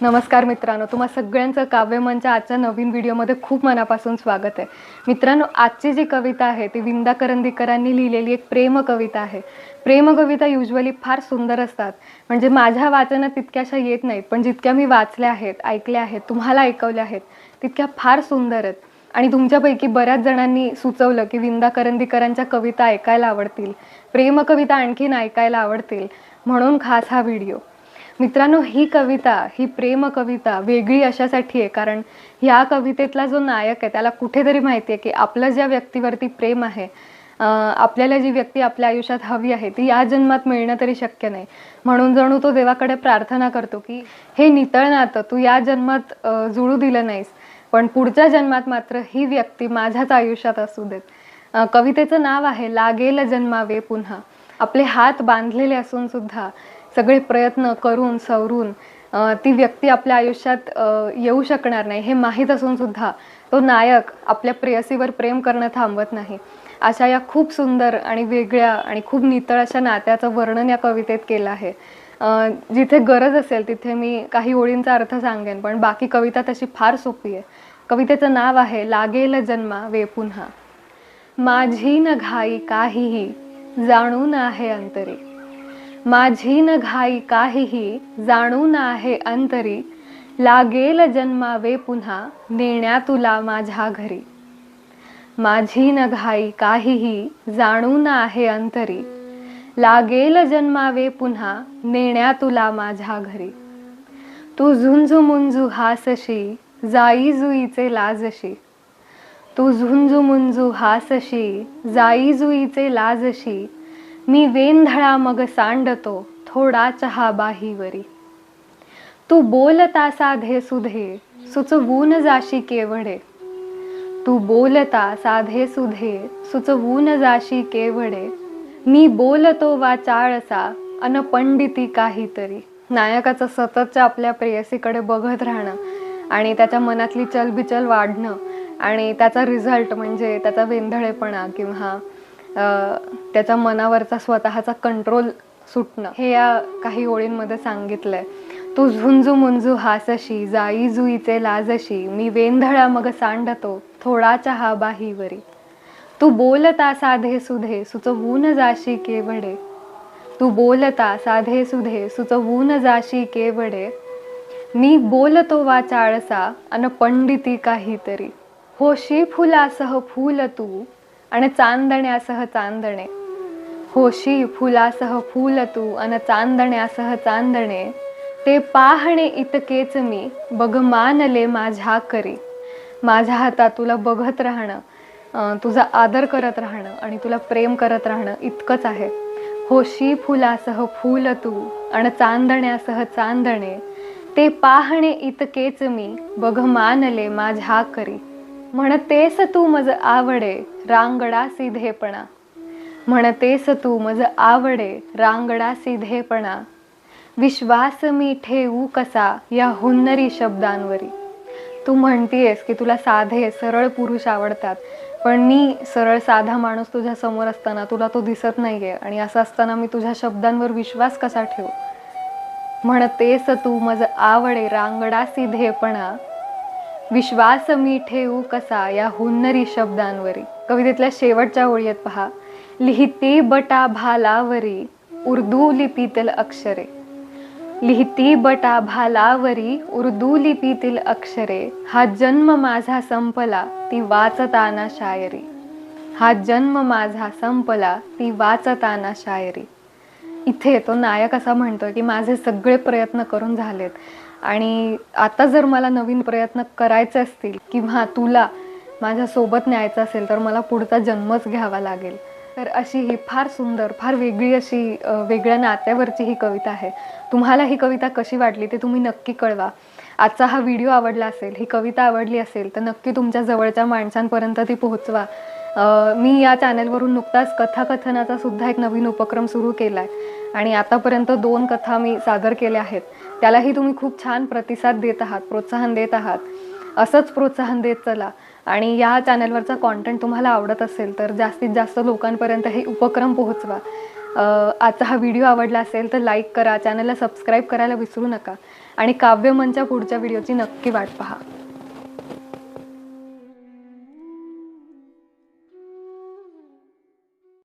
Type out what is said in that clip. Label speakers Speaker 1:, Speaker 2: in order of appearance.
Speaker 1: नमस्कार मित्रांनो तुम्हा सगळ्यांचं काव्यमनच्या आजच्या नवीन व्हिडिओमध्ये खूप मनापासून स्वागत आहे. मित्रांनो आजची जी कविता आहे ती विंदा करंदीकरांनी लिहिलेली एक प्रेम कविता आहे. प्रेम कविता युजली फार सुंदर असतात. म्हणजे माझ्या वाचनात तितक्याशा येत नाहीत पण जितक्या मी वाचल्या आहेत ऐकल्या आहेत तुम्हाला ऐकवल्या आहेत तितक्या फार सुंदर आहेत. आणि तुमच्यापैकी बऱ्याच जणांनी सुचवलं की विंदा करंदीकरांच्या कविता ऐकायला आवडतील. प्रेम कविता आणखीन ऐकायला आवडतील. म्हणून खास हा व्हिडिओ. मित्रांनो ही कविता ही प्रेम कविता वेगळी अशासाठी आहे कारण ह्या कवितेतला जो नायक आहे त्याला कुठेतरी माहिती आहे की आपलं ज्या व्यक्तीवरती प्रेम आहे आपल्याला जी व्यक्ती आपल्या आयुष्यात हवी आहे ती या जन्मात मिळणं तरी शक्य नाही. म्हणून जणू तो देवाकडे प्रार्थना करतो की हे नितळ नातं तू या जन्मात जुळू दिलं नाहीस पण पुढच्या जन्मात मात्र ही व्यक्ती माझ्याच आयुष्यात असू देत. कवितेचं नाव आहे लागेल जन्मावे पुन्हा. आपले हात बांधलेले असून सुद्धा सगळे प्रयत्न करून सवरून ती व्यक्ती आपल्या आयुष्यात येऊ शकणार नाही. हे माहीत असून सुद्धा तो नायक आपल्या प्रेयसीवर प्रेम करणं थांबत नाही. अशा या खूप सुंदर आणि वेगळ्या आणि खूप नितळ अशा नात्याचं वर्णन या कवितेत केलं आहे. जिथे गरज असेल तिथे मी काही ओळींचा अर्थ सांगेन पण बाकी कविता तशी फार सोपी आहे. कवितेचं नाव आहे लागेल जन्मा वे पुन्हा. माझी न घाई काहीही जाणून आहे अंतरी. माझी न घाई काहीही जाणून आहे अंतरी. लागेल जन्मावे पुन्हा नेण्या तुला माझ्या घरी. माझी न घाई काहीही जाणून आहे अंतरी. लागेल जन्मावे पुन्हा नेण्या तुला माझ्या घरी. तू झुंजू मुंजू हासशी जाई जुईचे लाजशी. तू झुंजू मुंजू हासशी जाई जुईचे लाजशी मी वेंधळा मग सांडतो थोडा चहा बाहीवरी. तू बोलता साधे सुधे सुचवून जाशी केवढे. तू बोलता साधे सुधे सुचवून जाशी केवढे. मी बोलतो वा चाळसा अन पंडिती काहीतरी. नायकाचं सततच्या आपल्या प्रेयसीकडे बघत राहणं आणि त्याच्या मनातली चलबिचल वाढणं आणि त्याचा रिझल्ट म्हणजे त्याचा वेंधळेपणा किंवा त्याचा त्याच्या मनावरचा स्वतःचा कंट्रोल सुटणं. हे या काही ओळींमध्ये सांगितलंय. तू झुंजू मुंजू हासशी जाई जुईचे लाजशी मी वेंधळा मग सांडतो थोडा चहा बाहीवरी. तू बोलता साधे सुधे सुचवून जाशी केवडे. तू बोलता साधे सुधे सुचवून जाशी केवडे. मी बोलतो वा चाळसा अन पंडिती काहीतरी. होशी फुलासह फूल तू आणि चांदण्यासह चांदणे. होशी फुलासह फूल तू अन चांदण्यासह चांदणे. ते पाहणे इतकेच मी बघ मानले माझ्या करी. माझ्या हातात तुला बघत राहणं तुझा आदर करत राहणं आणि तुला प्रेम करत राहणं इतकंच आहे. होशी फुलासह फूल तू आणि चांदण्यासह चांदणे. ते पाहणे इतकेच मी बघ मानले माझ्या करी. म्हणतेस तू मज आवडे रांगडा सिधेपणा. म्हणतेस तू मज आवडे रांगडा सिधेपणा. विश्वास मी ठेवू कसा या हुन्नरी शब्दांवरी. तू म्हणतीयस की तुला साधे सरळ पुरुष आवडतात पण मी सरळ साधा माणूस तुझ्या समोर असताना तुला तो दिसत नाहीये आणि असं असताना मी तुझ्या शब्दांवर विश्वास कसा ठेवू? म्हणतेस तू मज आवडे रांगडा सिधेपणा. विश्वास मी ठेवू कसा या हुन्नरी शब्दांवरी? कवितेतल्या शेवटच्या ओळीत पहा. लिहिती बटा भालावरी उर्दू लिपीतील अक्षरे. लिहिती बटा भालावरी उर्दू लिपीतील अक्षरे. हा जन्म माझा संपला ती वाचताना शायरी. हा जन्म माझा संपला ती वाचताना शायरी. इथे तो नायक असा म्हणतोय की माझे सगळे प्रयत्न करून झालेत. आणि आता जर मला नवीन प्रयत्न करायचे असतील किंवा तुला माझ्यासोबत न्यायचं असेल तर मला पुढचा जन्मच घ्यावा लागेल. तर अशी ही फार सुंदर फार वेगळी अशी वेगळ्या नात्यावरची ही कविता आहे. तुम्हाला ही कविता कशी वाटली ते तुम्ही नक्की कळवा. आजचा हा व्हिडिओ आवडला असेल ही कविता आवडली असेल तर नक्की तुमच्या जवळच्या माणसांपर्यंत ती पोहोचवा. मी या चॅनलवरून नुकताच कथाकथनाचा सुद्धा एक नवीन उपक्रम सुरू केला आहे आणि आतापर्यंत दोन कथा मी सादर केल्या आहेत. त्यालाही तुम्ही खूप छान प्रतिसाद देत आहात प्रोत्साहन देत आहात. असंच प्रोत्साहन देत चला. आणि या चॅनलवरचा कॉन्टेंट तुम्हाला आवडत असेल तर जास्तीत जास्त लोकांपर्यंत हे उपक्रम पोहोचवा. आजचा हा व्हिडिओ आवडला असेल तर लाईक करा चॅनलला सबस्क्राईब करायला विसरू नका. आणि काव्यमनच्या पुढच्या व्हिडिओची नक्की वाट पहा.